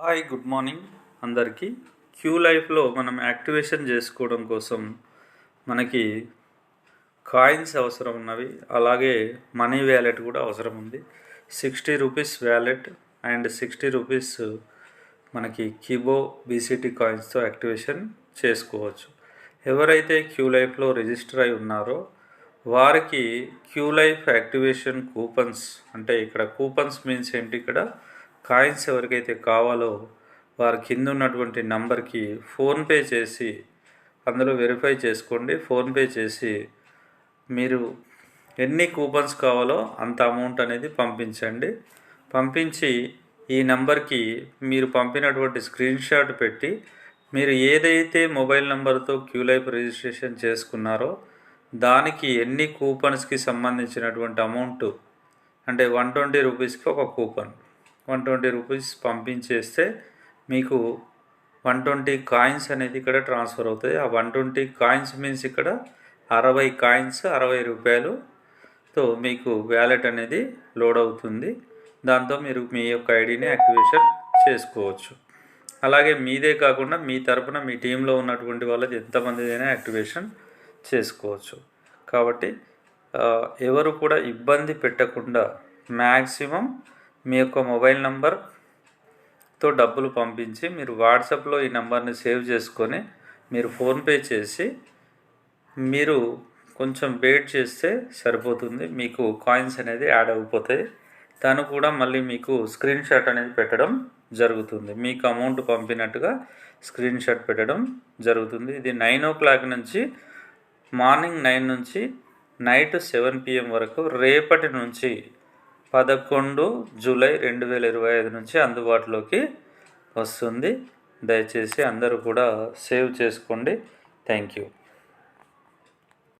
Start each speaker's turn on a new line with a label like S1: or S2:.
S1: Hi good morning అందరికీ. Queue లైఫ్లో మనం యాక్టివేషన్ చేసుకోవడం కోసం మనకి కాయిన్స్ అవసరం ఉన్నవి అలాగే మనీ వ్యాలెట్ కూడా అవసరం ఉంది. Sixty rupees wallet and sixty rupees మనకి కిబో బీసీటీ కాయిన్స్తో యాక్టివేషన్ చేసుకోవచ్చు. ఎవరైతే క్యూ లైఫ్లో రిజిస్టర్ అయి ఉన్నారో వారికి క్యూ లైఫ్ యాక్టివేషన్ కూపన్స్ అంటే ఇక్కడ కూపన్స్ మీన్స్ ఏంటి ఇక్కడ? కాయిన్స్ ఎవరికైతే కావాలో వారి కింద ఉన్నటువంటి నంబర్కి ఫోన్పే చేసి అందులో వెరిఫై చేసుకోండి. ఫోన్పే చేసి మీరు ఎన్ని కూపన్స్ కావాలో అంత అమౌంట్ అనేది పంపించండి. పంపించి ఈ నెంబర్కి మీరు పంపినటువంటి స్క్రీన్ షాట్ పెట్టి మీరు ఏదైతే మొబైల్ నెంబర్తో క్యూ లైఫ్ రిజిస్ట్రేషన్ చేసుకున్నారో దానికి ఎన్ని కూపన్స్కి సంబంధించినటువంటి అమౌంట్ అంటే వన్ ట్వంటీ రూపీస్కి ఒక కూపన్. వన్ ట్వంటీ రూపీస్ పంపించేస్తే మీకు వన్ ట్వంటీ కాయిన్స్ అనేది ఇక్కడ ట్రాన్స్ఫర్ అవుతాయి ఆ వన్ ట్వంటీ కాయిన్స్ మీన్స్ ఇక్కడ అరవై కాయిన్స్ అరవై రూపాయలుతో మీకు వ్యాలెట్ అనేది లోడ్ అవుతుంది. దాంతో మీరు మీ యొక్క ఐడిని యాక్టివేషన్ చేసుకోవచ్చు. అలాగే మీదే కాకుండా మీ తరపున మీ టీంలో ఉన్నటువంటి వాళ్ళది ఎంతమందిదైనా యాక్టివేషన్ చేసుకోవచ్చు. కాబట్టి ఎవరు కూడా ఇబ్బంది పెట్టకుండా మ్యాక్సిమం మీ యొక్క మొబైల్ నంబర్తో డబ్బులు పంపించి మీరు వాట్సాప్లో ఈ నెంబర్ని సేవ్ చేసుకొని మీరు ఫోన్పే చేసి మీరు కొంచెం వెయిట్ చేస్తే సరిపోతుంది. మీకు కాయిన్స్ అనేది యాడ్ అయిపోతాయి. తను కూడా మళ్ళీ మీకు స్క్రీన్ షాట్ అనేది పెట్టడం జరుగుతుంది. మీకు అమౌంట్ పంపినట్టుగా స్క్రీన్ షాట్ పెట్టడం జరుగుతుంది. ఇది నైన్ ఓ క్లాక్ నుంచి మార్నింగ్ నైన్ నుంచి నైట్ సెవెన్ పిఎం వరకు రేపటి నుంచి పదకొండు జూలై రెండు వేల ఇరవై ఐదు నుంచి అందుబాటులోకి వస్తుంది. దయచేసి అందరూ కూడా సేవ్ చేసుకోండి. Thank you.